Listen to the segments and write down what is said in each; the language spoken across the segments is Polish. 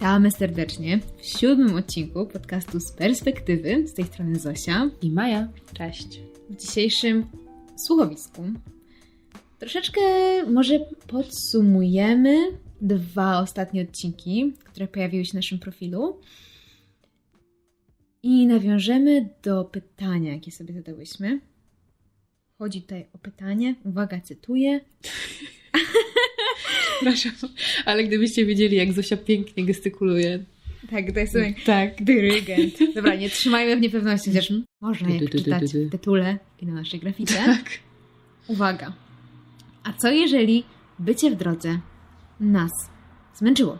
Witamy serdecznie w siódmym odcinku podcastu z perspektywy. Z tej strony Zosia. I Maja. Cześć. W dzisiejszym słuchowisku troszeczkę może podsumujemy dwa ostatnie odcinki, które pojawiły się na naszym profilu. I nawiążemy do pytania, jakie sobie zadałyśmy. Chodzi tutaj o pytanie. Uwaga, cytuję. Przepraszam, ale gdybyście wiedzieli, jak Zosia pięknie gestykuluje. Tak, to jest jak Tak. dyrygent. Dobra, nie trzymajmy w niepewności, chociaż można du, du. w tytule i na naszej grafice. Tak. Uwaga. A co jeżeli bycie w drodze nas zmęczyło?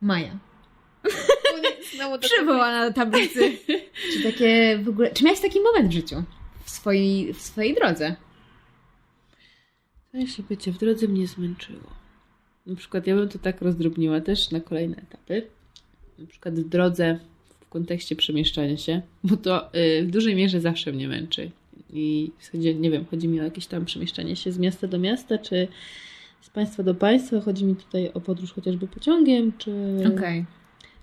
Maja. Przywołana do tablicy. Czy takie w ogóle... Czy miałeś taki moment w życiu? W swojej, w swojej drodze? To jeśli bycie w drodze mnie zmęczyło. Na przykład ja bym to tak rozdrobniła też na kolejne etapy. Na przykład w drodze w kontekście przemieszczania się, bo to y, w dużej mierze zawsze mnie męczy. I w zasadzie, nie wiem, chodzi mi o jakieś tam przemieszczanie się z miasta do miasta, czy z państwa do państwa. Chodzi mi tutaj o podróż chociażby pociągiem, czy, Okej.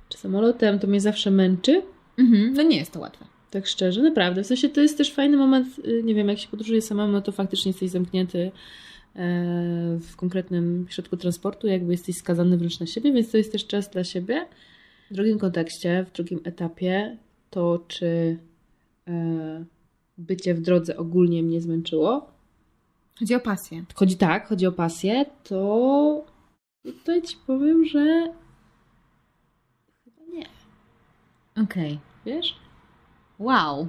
czy samolotem. To mnie zawsze męczy. Mhm, no nie jest to łatwe. Tak szczerze, naprawdę. W sensie to jest też fajny moment, y, nie wiem, jak się podróżuje samemu, no to faktycznie jesteś zamknięty w konkretnym środku transportu, jakby jesteś skazany wręcz na siebie, więc to jest też czas dla siebie. W drugim kontekście, w drugim etapie, to czy e, bycie w drodze ogólnie mnie zmęczyło, Chodzi o pasję. chodzi tak, chodzi o pasję, to tutaj ci powiem, że chyba nie, Okej. wiesz? Wow.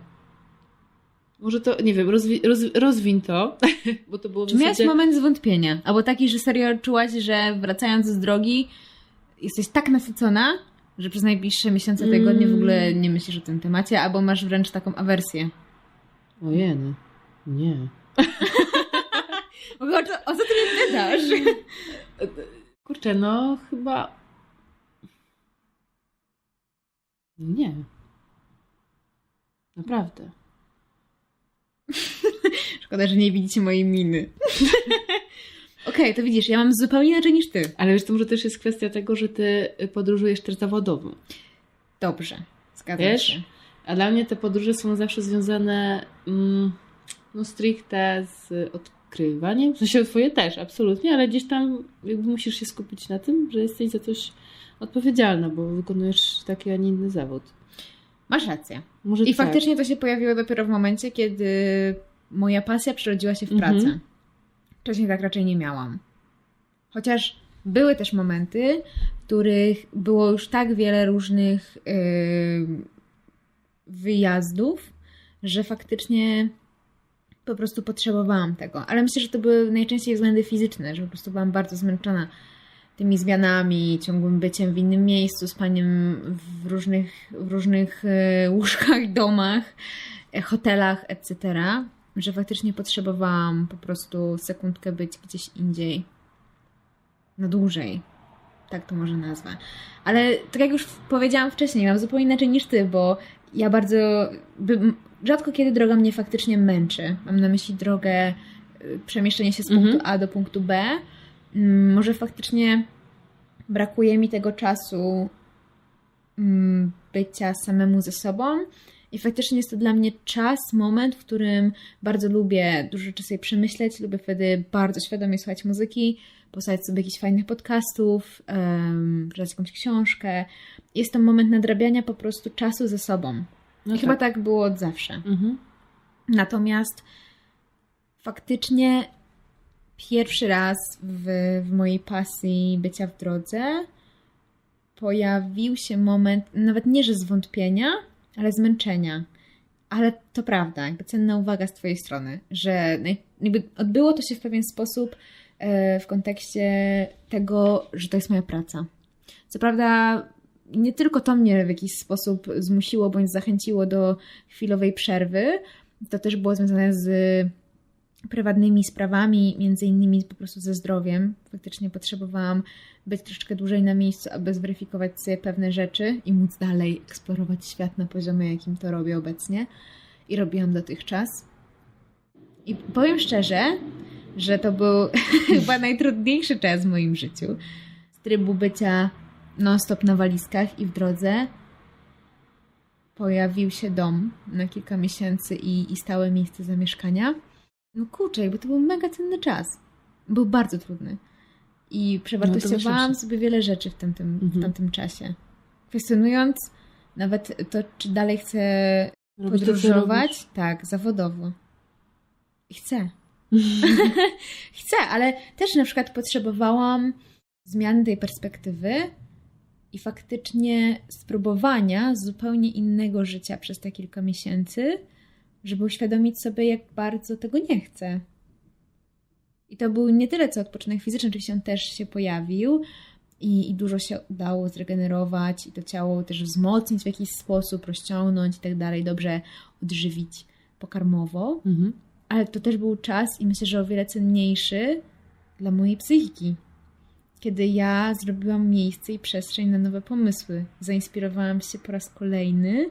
Może to, nie wiem, rozwi, roz, rozwiń to, bo to było Czy miałaś zasadzie... moment zwątpienia? Albo taki, że serio czułaś, że wracając z drogi jesteś tak nasycona, że przez najbliższe miesiące, tygodnie w ogóle Mm. nie myślisz o tym temacie, albo masz wręcz taką awersję. Ojej, nie. O, co, o co ty mnie pytasz? Kurczę, no chyba... Nie. Naprawdę. Szkoda, że nie widzicie mojej miny. Okej, to widzisz, ja mam zupełnie inaczej niż ty. Ale wiesz, to może też jest kwestia tego, że ty podróżujesz też zawodowo. Dobrze, zgadzam Wiesz? się. A dla mnie te podróże są zawsze związane mm, no stricte z odkrywaniem. W sensie twoje też, absolutnie, ale gdzieś tam jakby musisz się skupić na tym, że jesteś za coś odpowiedzialna, bo wykonujesz taki, a nie inny zawód. Masz rację. Może I tak. faktycznie to się pojawiło dopiero w momencie, kiedy moja pasja przerodziła się w Mhm. pracę. Wcześniej tak raczej nie miałam. Chociaż były też momenty, w których było już tak wiele różnych yy, wyjazdów, że faktycznie po prostu potrzebowałam tego. Ale myślę, że to były najczęściej względy fizyczne, że po prostu byłam bardzo zmęczona tymi zmianami, ciągłym byciem w innym miejscu, spaniem w różnych, w różnych e, łóżkach, domach, e, hotelach, etc., że faktycznie potrzebowałam po prostu sekundkę być gdzieś indziej. Na dłużej. Tak to może nazwę. Ale tak jak już powiedziałam wcześniej, mam zupełnie inaczej niż ty, bo ja bardzo. Rzadko kiedy droga mnie faktycznie męczy. Mam na myśli drogę, y, przemieszczenie się z punktu Mhm. A do punktu B. Mm, Może faktycznie brakuje mi tego czasu mm, bycia samemu ze sobą. I faktycznie jest to dla mnie czas, moment, w którym bardzo lubię dużo rzeczy sobie przemyśleć. Lubię wtedy bardzo świadomie słuchać muzyki, posłuchać sobie jakichś fajnych podcastów, um, czytać jakąś książkę. Jest to moment nadrabiania po prostu czasu ze sobą. No I chyba tak było od zawsze. Mhm. Natomiast faktycznie pierwszy raz w, w mojej pasji bycia w drodze pojawił się moment, nawet nie że zwątpienia, ale zmęczenia. Ale to prawda, jakby cenna uwaga z Twojej strony, że jakby odbyło to się w pewien sposób e, w kontekście tego, że to jest moja praca. Co prawda, nie tylko to mnie w jakiś sposób zmusiło bądź zachęciło do chwilowej przerwy, to też było związane z prywatnymi sprawami, między innymi po prostu ze zdrowiem. Faktycznie potrzebowałam być troszeczkę dłużej na miejscu, aby zweryfikować sobie pewne rzeczy i móc dalej eksplorować świat na poziomie, jakim to robię obecnie i robiłam dotychczas. I powiem szczerze, że to był chyba najtrudniejszy czas w moim życiu. Z trybu bycia non-stop na walizkach i w drodze pojawił się dom na kilka miesięcy i, i stałe miejsce zamieszkania. No kurczę, jakby to był mega cenny czas. Był bardzo trudny. I przewartościowałam No, sobie wiele rzeczy w tamtym, w Mhm. tamtym czasie. Kwestionując nawet to, czy dalej chcę podróżować. Tak, zawodowo. I chcę. chcę, ale też na przykład potrzebowałam zmiany tej perspektywy i faktycznie spróbowania zupełnie innego życia przez te kilka miesięcy, żeby uświadomić sobie, jak bardzo tego nie chcę. I to był nie tyle co odpoczynek fizyczny, oczywiście on też się pojawił i, i dużo się udało zregenerować i to ciało też wzmocnić w jakiś sposób, rozciągnąć i tak dalej, dobrze odżywić pokarmowo, Mhm. ale to też był czas i myślę, że o wiele cenniejszy dla mojej psychiki. Kiedy ja zrobiłam miejsce i przestrzeń na nowe pomysły. Zainspirowałam się po raz kolejny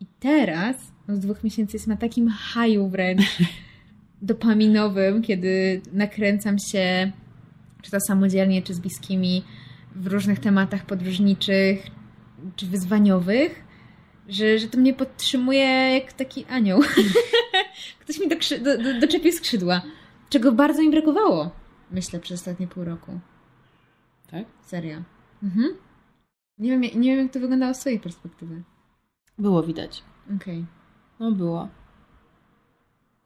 i teraz od dwóch miesięcy jest na takim haju wręcz dopaminowym, kiedy nakręcam się czy to samodzielnie, czy z bliskimi w różnych tematach podróżniczych, czy wyzwaniowych, że, że to mnie podtrzymuje jak taki anioł. Ktoś mi dokrzy- do, do, doczepił skrzydła, czego bardzo mi brakowało, myślę, przez ostatnie pół roku. Tak? Serio. Mhm. Nie, wiem, nie wiem, jak to wyglądało z swojej perspektywy. Było widać. Okej. No było.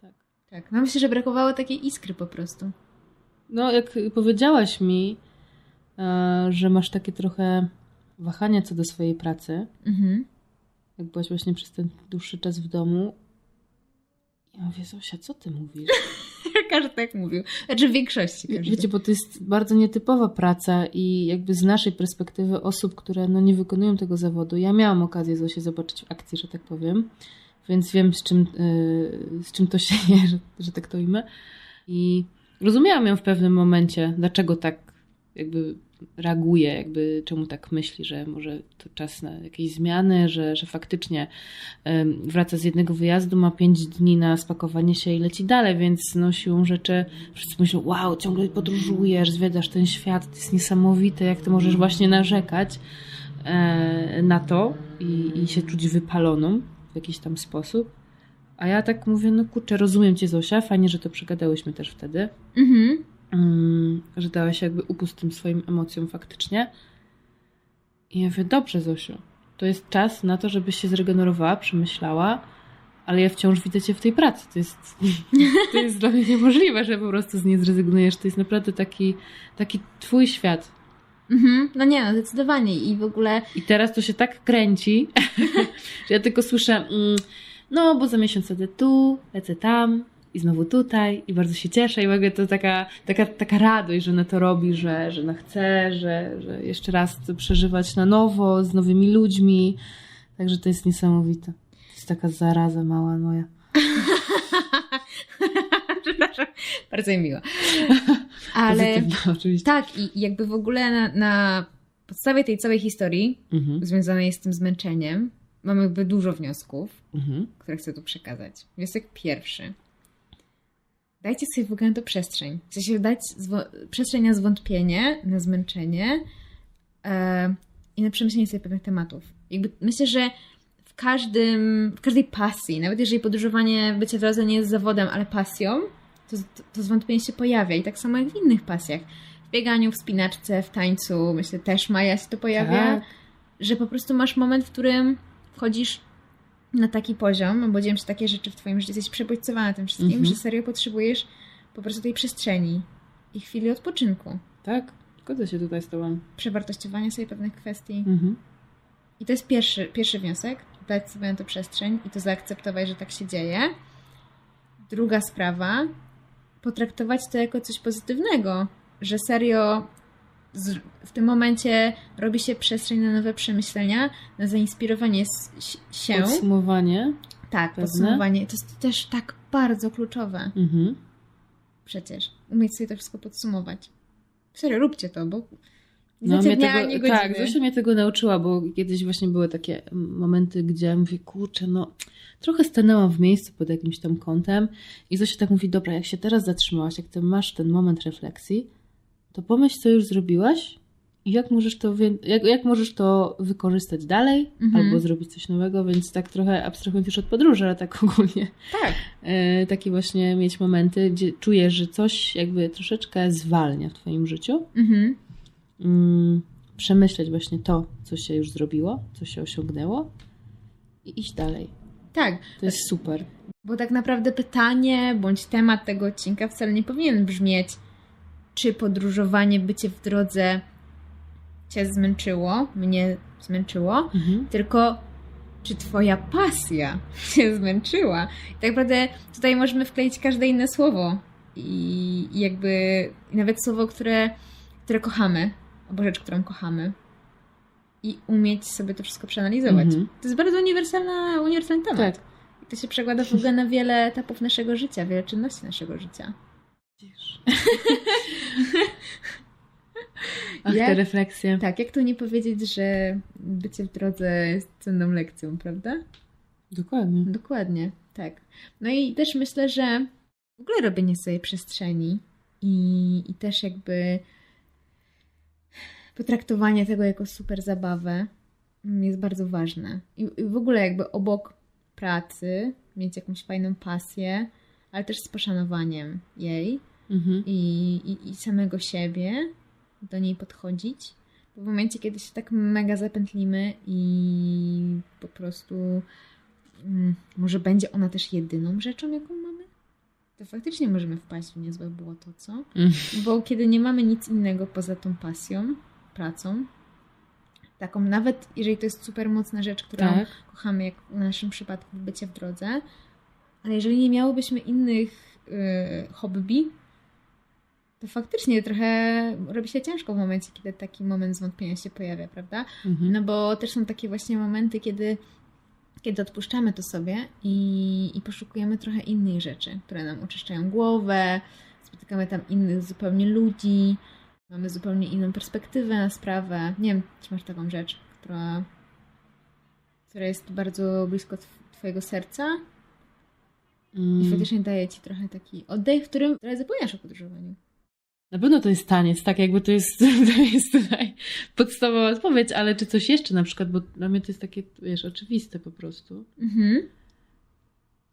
Tak. Tak. No myślę, że brakowało takiej iskry po prostu. No, jak powiedziałaś mi, e, że masz takie trochę wahania co do swojej pracy, Mhm. jak byłaś właśnie przez ten dłuższy czas w domu, ja mówię, Zosia, co ty mówisz? Każdy tak mówił. Znaczy w większości każdy. Wiecie, bo to jest bardzo nietypowa praca i jakby z naszej perspektywy osób, które no nie wykonują tego zawodu, ja miałam okazję Zosię zobaczyć w akcji, że tak powiem, więc wiem z czym, yy, z czym to się je, że, że tak to ujmę. I rozumiałam ją w pewnym momencie, dlaczego tak jakby reaguje, jakby czemu tak myśli, że może to czas na jakieś zmiany, że, że faktycznie wraca z jednego wyjazdu, ma pięć dni na spakowanie się i leci dalej, więc no siłą rzeczy wszyscy myślą, wow, ciągle podróżujesz, zwiedzasz ten świat, to jest niesamowite, jak ty możesz właśnie narzekać e, na to i, i się czuć wypaloną w jakiś tam sposób. A ja tak mówię, no kurczę, rozumiem cię Zosia, fajnie, że to przegadałyśmy też wtedy, Mhm. Mm, że dałaś jakby upust tym swoim emocjom faktycznie. I ja mówię, dobrze Zosiu, to jest czas na to, żebyś się zregenerowała, przemyślała, ale ja wciąż widzę cię w tej pracy. To jest, to jest dla mnie niemożliwe, że po prostu z niej zrezygnujesz. To jest naprawdę taki, taki twój świat. Mhm. No nie, no zdecydowanie. I w ogóle I teraz to się tak kręci, że ja tylko słyszę, mm, no bo za miesiąc lecę tu, lecę tam i znowu tutaj i bardzo się cieszę i mogę to taka, taka, taka radość, że ona to robi, że, że ona chce, że, że jeszcze raz przeżywać na nowo, z nowymi ludźmi. Także to jest niesamowite. To jest taka zaraza mała moja. Przepraszam, bardzo mi miło. Ale oczywiście. tak, i jakby w ogóle na, na podstawie tej całej historii Mhm. związanej z tym zmęczeniem mam jakby dużo wniosków, Mhm. które chcę tu przekazać. Wniosek pierwszy. Dajcie sobie w ogóle na to przestrzeń. W sensie dać przestrzeń na zwątpienie, na zmęczenie e, i na przemyślenie sobie pewnych tematów. Jakby myślę, że w każdym, w każdej pasji, nawet jeżeli podróżowanie, bycie w drodze nie jest zawodem, ale pasją, to, to, to zwątpienie się pojawia. I tak samo jak w innych pasjach. W bieganiu, w spinaczce, w tańcu, myślę też Maja się to pojawia Tak. że po prostu masz moment, w którym wchodzisz na taki poziom, bo dzieją się takie rzeczy w twoim życiu, jesteś przebodźcowana tym wszystkim, Mhm. że serio potrzebujesz po prostu tej przestrzeni i chwili odpoczynku, Tak, zgodzę się tutaj z tobą. przewartościowania sobie pewnych kwestii. Mhm. I to jest pierwszy, pierwszy wniosek, dać sobie na to przestrzeń i to zaakceptować, że tak się dzieje. Druga sprawa, potraktować to jako coś pozytywnego, że serio w tym momencie robi się przestrzeń na nowe przemyślenia, na zainspirowanie się. Podsumowanie. tak, pewne. podsumowanie. To jest też tak bardzo kluczowe Mhm. przecież. Umieć sobie to wszystko podsumować. Serio, róbcie to, bo nie No, mnie dnia, tego, ani godziny. tak, Zosia mnie tego nauczyła, bo kiedyś właśnie były takie momenty, gdzie ja mówię, kurczę, no trochę stanęłam w miejscu pod jakimś tam kątem i Zosia tak mówi, dobra, jak się teraz zatrzymałaś, jak ty masz ten moment refleksji, to pomyśl, co już zrobiłaś i jak możesz to, jak, jak możesz to wykorzystać dalej, Mhm. albo zrobić coś nowego, więc tak trochę abstrahując już od podróży, ale tak ogólnie. Tak. E, takie właśnie mieć momenty, gdzie czujesz, że coś jakby troszeczkę zwalnia w twoim życiu. Mhm. Mm, przemyśleć właśnie to, co się już zrobiło, co się osiągnęło i iść dalej. Tak, To jest super. bo tak naprawdę pytanie bądź temat tego odcinka wcale nie powinien brzmieć, czy podróżowanie, bycie w drodze cię zmęczyło, mnie zmęczyło, Mhm. tylko czy twoja pasja cię zmęczyła. I tak naprawdę tutaj możemy wkleić każde inne słowo i, jakby nawet słowo, które, które kochamy, albo rzecz, którą kochamy i umieć sobie to wszystko przeanalizować. Mhm. To jest bardzo uniwersalna, uniwersalny temat. Tak. I to się przekłada w ogóle na wiele etapów naszego życia, wiele czynności naszego życia. Ach, Jak- te refleksje. Tak, jak tu nie powiedzieć, że bycie w drodze jest cenną lekcją, prawda? Dokładnie. Dokładnie, tak. No i też myślę, że w ogóle robienie sobie przestrzeni i, i też jakby potraktowanie tego jako super zabawę jest bardzo ważne. I, I w ogóle jakby obok pracy mieć jakąś fajną pasję, ale też z poszanowaniem jej Mhm. i, i, i samego siebie do niej podchodzić. Bo w momencie, kiedy się tak mega zapętlimy i po prostu mm, może będzie ona też jedyną rzeczą, jaką mamy, to faktycznie możemy wpaść w niezłe błoto, co? Mm. Bo kiedy nie mamy nic innego poza tą pasją, pracą, taką nawet jeżeli to jest super mocna rzecz, którą Tak. kochamy, jak w naszym przypadku bycie w drodze, ale jeżeli nie miałybyśmy innych y, hobby, to faktycznie trochę robi się ciężko w momencie, kiedy taki moment zwątpienia się pojawia, prawda? Mhm. No bo też są takie właśnie momenty, kiedy, kiedy odpuszczamy to sobie i, i poszukujemy trochę innych rzeczy, które nam oczyszczają głowę, spotykamy tam innych zupełnie ludzi, mamy zupełnie inną perspektywę na sprawę. Nie wiem, czy masz taką rzecz, która, która jest bardzo blisko tw- Twojego serca i Mm. faktycznie daje Ci trochę taki oddech, w którym trochę zapominasz o podróżowaniu. Na pewno to jest taniec, tak jakby to jest, to jest tutaj podstawowa odpowiedź, ale czy coś jeszcze na przykład, bo dla mnie to jest takie, wiesz, oczywiste po prostu. Mhm.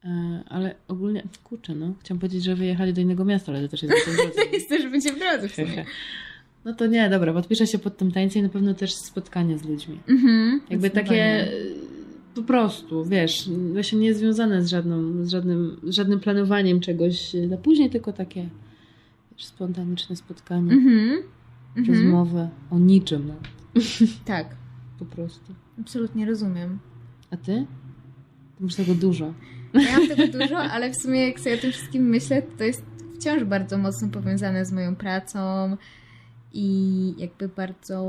E, ale ogólnie, kurczę, no, chciałam powiedzieć, że wyjechali do innego miasta, ale to też jest w drodze. To jest też będzie w drodze w sumie. No to nie, dobra, podpiszę się pod tym tańcem i na pewno też spotkanie z ludźmi. Mhm. Jakby takie po prostu, wiesz, właśnie nie związane z, żadną, z, żadnym, z żadnym planowaniem czegoś na później, tylko takie wiesz, spontaniczne spotkanie, Mhm. Mhm. rozmowę o niczym, no, Tak, po prostu. absolutnie rozumiem. A ty? Ty masz tego dużo. Ja mam tego dużo, ale w sumie jak sobie o tym wszystkim myślę, to jest wciąż bardzo mocno powiązane z moją pracą i jakby bardzo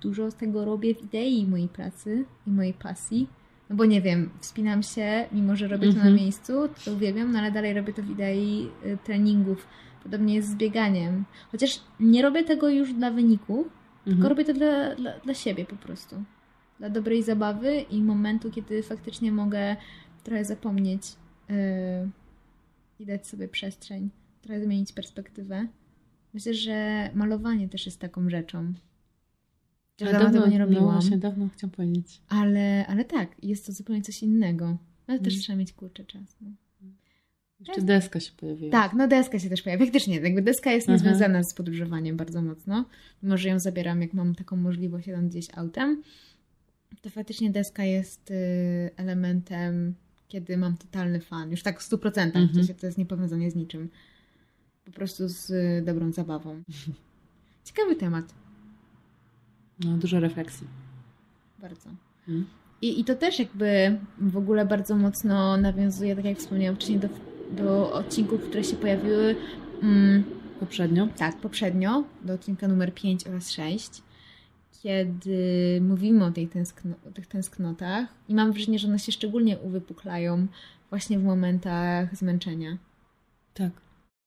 dużo z tego robię w idei mojej pracy i mojej pasji. No bo nie wiem, wspinam się, mimo że robię to na Mhm. miejscu, to uwielbiam, no ale dalej robię to w idei y, treningów. Podobnie jest z bieganiem. Chociaż nie robię tego już dla wyniku, tylko Mhm. robię to dla, dla, dla siebie po prostu. Dla dobrej zabawy i momentu, kiedy faktycznie mogę trochę zapomnieć yy, i dać sobie przestrzeń, trochę zmienić perspektywę. Myślę, że malowanie też jest taką rzeczą. A dawno tego nie No robiłam, właśnie, dawno chciałam powiedzieć. ale, ale tak, jest to zupełnie coś innego. Ale też Mhm. trzeba mieć kurczę czas. No. Jeszcze deska się pojawiła. Tak, no deska się też pojawia. Faktycznie, jakby deska jest Mhm. niezwiązana z podróżowaniem bardzo mocno. Mimo, że ją zabieram, jak mam taką możliwość, jadąc gdzieś autem. To faktycznie deska jest y, elementem, kiedy mam totalny fan. Już tak w 100%. Mhm. W sensie to jest niepowiązanie z niczym. Po prostu z y, dobrą zabawą. Ciekawy temat. No, dużo refleksji. Bardzo. Mm. I, I to też jakby w ogóle bardzo mocno nawiązuje, tak jak wspomniałam wcześniej, do, do odcinków, które się pojawiły mm, Poprzednio. tak, poprzednio, do odcinka numer 5 oraz 6, kiedy mówimy o, tej tęskno, o tych tęsknotach i mam wrażenie, że one się szczególnie uwypuklają właśnie w momentach zmęczenia. Tak.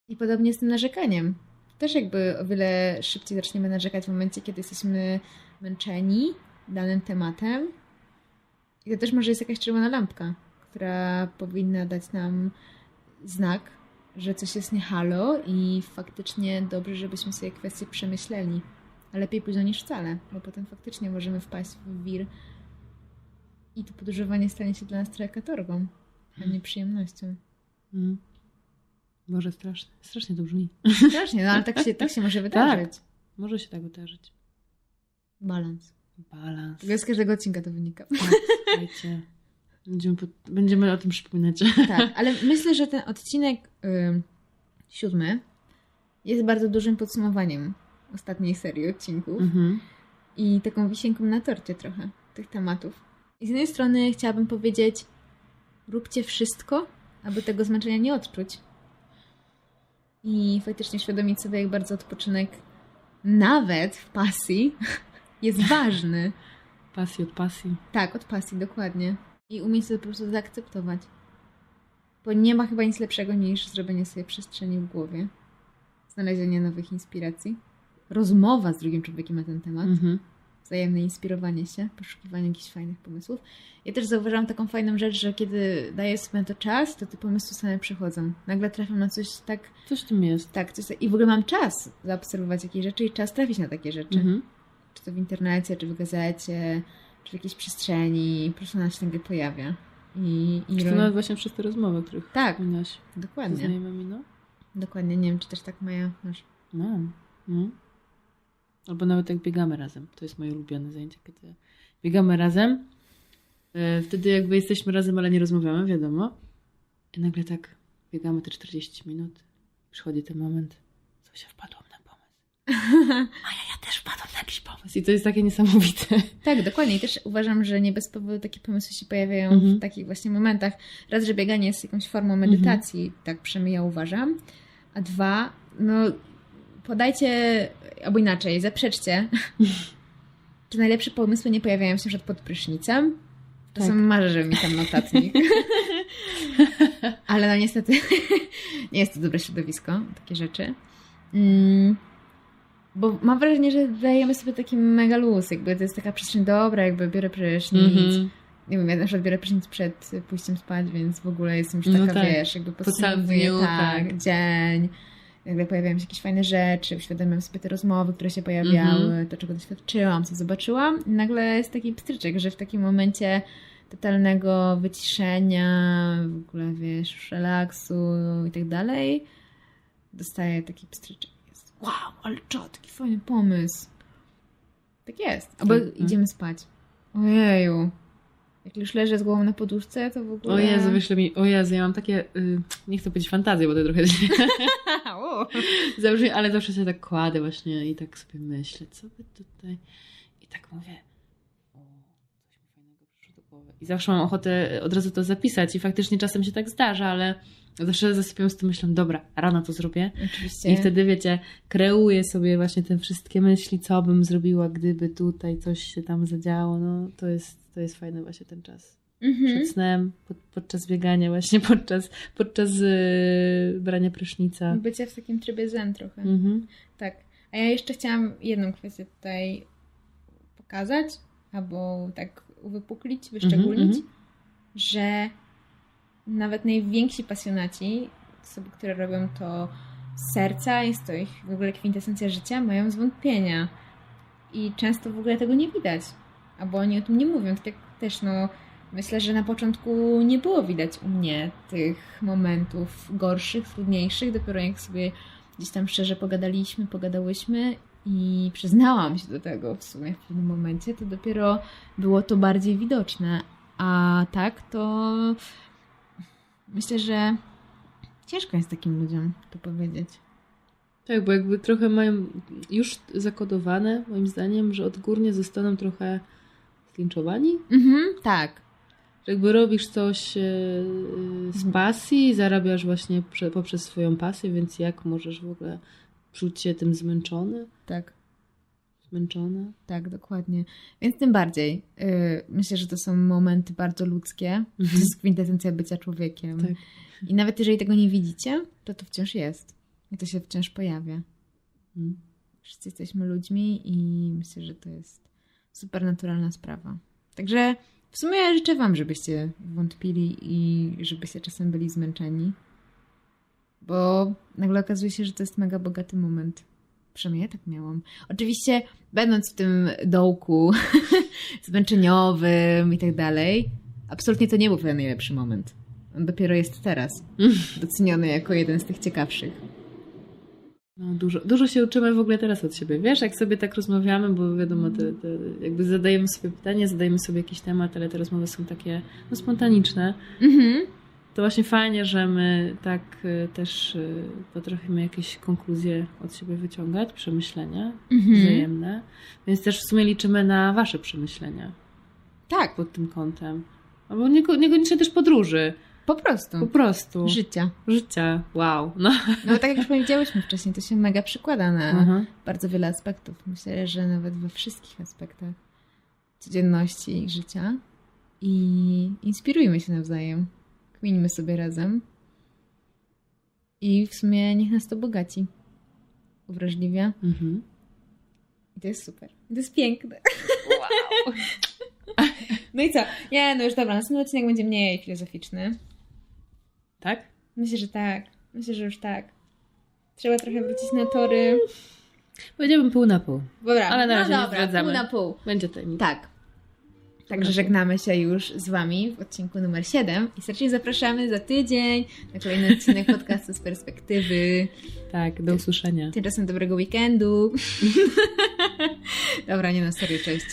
I podobnie z tym narzekaniem. Też jakby o wiele szybciej zaczniemy narzekać w momencie, kiedy jesteśmy męczeni danym tematem. I to też może jest jakaś czerwona lampka, która powinna dać nam znak, że coś jest nie halo i faktycznie dobrze, żebyśmy sobie kwestię przemyśleli. A lepiej późno niż wcale, bo potem faktycznie możemy wpaść w wir i to podróżowanie stanie się dla nas trochę katorgą, a nie przyjemnością. Mm. Boże, strasznie. Strasznie to brzmi. Strasznie, no ale tak się, tak się może wydarzyć. Może się tak wydarzyć. Balans. Balans. Z każdego odcinka to wynika. Tak, słuchajcie. Będziemy, po- będziemy o tym przypominać. Tak, ale myślę, że ten odcinek y, siódmy jest bardzo dużym podsumowaniem ostatniej serii odcinków Mhm. i taką wisienką na torcie trochę tych tematów. I z jednej strony chciałabym powiedzieć, róbcie wszystko, aby tego zmęczenia nie odczuć. I faktycznie świadomić sobie, jak bardzo odpoczynek nawet w pasji jest ważny. Pasji od pasji. Tak, od pasji, dokładnie. I umieć to po prostu zaakceptować. Bo nie ma chyba nic lepszego niż zrobienie sobie przestrzeni w głowie, znalezienie nowych inspiracji, rozmowa z drugim człowiekiem na ten temat, Mhm. Wzajemne inspirowanie się, poszukiwanie jakichś fajnych pomysłów. Ja też zauważyłam taką fajną rzecz, że kiedy daję sobie na to czas, to te pomysły same przychodzą. Nagle trafiam na coś tak, Coś tym jest. tak, coś tak, i w ogóle mam czas zaobserwować jakieś rzeczy i czas trafić na takie rzeczy Mhm. czy to w internecie, czy w gazecie, czy w jakiejś przestrzeni, po prostu ona się nagle pojawia. I, i Czy to ro- nawet właśnie przez te rozmowy, których Tak. wspominałaś z Dokładnie. znajomymi, no? Dokładnie. Nie wiem, czy też tak Maja masz. Mam. No. Albo nawet jak biegamy razem. To jest moje ulubione zajęcie, kiedy biegamy razem. E, Wtedy jakby jesteśmy razem, ale nie rozmawiamy, wiadomo. I nagle tak biegamy te 40 minut. Przychodzi ten moment. Zosia, wpadłam na pomysł. Maja, ja też wpadłam na jakiś pomysł. I to jest takie niesamowite. Tak, dokładnie. I też uważam, że nie bez powodu takie pomysły się pojawiają Mhm. w takich właśnie momentach. Raz, że bieganie jest jakąś formą medytacji, tak przynajmniej ja uważam. A dwa, no podajcie, albo inaczej, zaprzeczcie, czy najlepsze pomysły nie pojawiają się przykład pod prysznicem. To Tak. są marzę, żeby mi tam notatnik. Ale no niestety nie jest to dobre środowisko, takie rzeczy. Mm, bo mam wrażenie, że dajemy sobie taki mega luz, jakby to jest taka przestrzeń dobra, jakby biorę prysznic. Mhm. Nie wiem, ja na przykład biorę prysznic przed pójściem spać, więc w ogóle jestem już No taka, tak. wiesz, jakby Po całym dniu, tak, tak. dzień. Nagle pojawiają się jakieś fajne rzeczy, uświadamiam sobie te rozmowy, które się pojawiały, Mhm. to, czego doświadczyłam, co zobaczyłam. I nagle jest taki pstryczek, że w takim momencie totalnego wyciszenia, w ogóle, wiesz, relaksu i tak dalej, dostaję taki pstryczek. Jest, wow, ale co, taki fajny pomysł. Tak jest. Albo Tak, no. idziemy spać. Ojeju. Jak już leżę z głową na poduszce, to w ogóle... O Jezu, wyślę mi, o Jezu, ja mam takie, y, nie chcę powiedzieć fantazję, bo to trochę zabrzmi, ale zawsze się tak kładę właśnie i tak sobie myślę, co by tutaj... I tak mówię, o, coś mi fajnego przyszło do głowy. I zawsze mam ochotę od razu to zapisać i faktycznie czasem się tak zdarza, ale zawsze zasypiam z tym myślą, dobra, rano to zrobię. Oczywiście. I wtedy, wiecie, kreuję sobie właśnie te wszystkie myśli, co bym zrobiła, gdyby tutaj coś się tam zadziało. No, to jest, to jest fajny właśnie ten czas. Mhm. Przed snem, pod, podczas biegania właśnie, podczas, podczas yy, brania prysznica. Bycie w takim trybie zen trochę. Mhm. Tak. A ja jeszcze chciałam jedną kwestię tutaj pokazać, albo tak uwypuklić, wyszczególnić, Mhm, że nawet najwięksi pasjonaci, osoby, które robią to z serca, jest to ich w ogóle kwintesencja życia, mają zwątpienia. I często w ogóle tego nie widać. Albo oni o tym nie mówią. Tak jak też, no, myślę, że na początku nie było widać u mnie tych momentów gorszych, trudniejszych. Dopiero jak sobie gdzieś tam szczerze pogadaliśmy, pogadałyśmy i przyznałam się do tego w sumie w pewnym momencie, to dopiero było to bardziej widoczne. A tak to myślę, że ciężko jest takim ludziom to powiedzieć. Tak, bo jakby trochę mają już zakodowane, moim zdaniem, że odgórnie zostaną trochę zlinczowani. Mhm, tak. Że jakby robisz coś e, z pasji, zarabiasz właśnie prze, poprzez swoją pasję, więc jak możesz w ogóle czuć się tym zmęczony? Tak. Zmęczona? Tak, dokładnie. Więc tym bardziej yy, myślę, że to są momenty bardzo ludzkie. To Mhm. jest kwintesencja bycia człowiekiem. Tak. I nawet jeżeli tego nie widzicie, to to wciąż jest. I to się wciąż pojawia. Mm. Wszyscy jesteśmy ludźmi i myślę, że to jest super naturalna sprawa. Także w sumie życzę Wam, żebyście wątpili i żebyście czasem byli zmęczeni. Bo nagle okazuje się, że to jest mega bogaty moment Przynajmniej ja tak miałam. Oczywiście, będąc w tym dołku zmęczeniowym i tak dalej, absolutnie to nie był ten najlepszy moment. On dopiero jest teraz. Doceniony jako jeden z tych ciekawszych. No, dużo, dużo się uczymy w ogóle teraz od siebie. Wiesz, jak sobie tak rozmawiamy, bo wiadomo, te, te, jakby zadajemy sobie pytanie, zadajemy sobie jakiś temat, ale te rozmowy są takie no, spontaniczne. Mhm. To właśnie fajnie, że my tak y, też y, potrafimy jakieś konkluzje od siebie wyciągać, przemyślenia Mhm. wzajemne. Więc też w sumie liczymy na Wasze przemyślenia Tak, pod tym kątem. Albo nieko- niekoniecznie też podróży. po prostu. Po prostu. Życia. Życia. Wow. No. No tak jak już powiedziałyśmy wcześniej, to się mega przykłada na Aha. bardzo wiele aspektów. Myślę, że nawet we wszystkich aspektach codzienności i życia. I inspirujmy się nawzajem. Kminimy sobie razem. I w sumie niech nas to bogaci. Uwrażliwia. Mhm. I to jest super. To jest piękne. Wow. No i co? Nie, no już dobra, następny odcinek będzie mniej filozoficzny. Tak? Myślę, że tak. Myślę, że już tak. Trzeba trochę wrócić na tory. Powiedziałbym pół na pół. Dobra, Ale na razie no nie dobra, zdradzamy. pół na pół. Będzie tajemnica. Tak. Także żegnamy się już z Wami w odcinku numer 7 i serdecznie zapraszamy za tydzień na kolejny odcinek podcastu z perspektywy. Tak, do usłyszenia. Tymczasem dobrego weekendu. Dobra, nie na serio, cześć.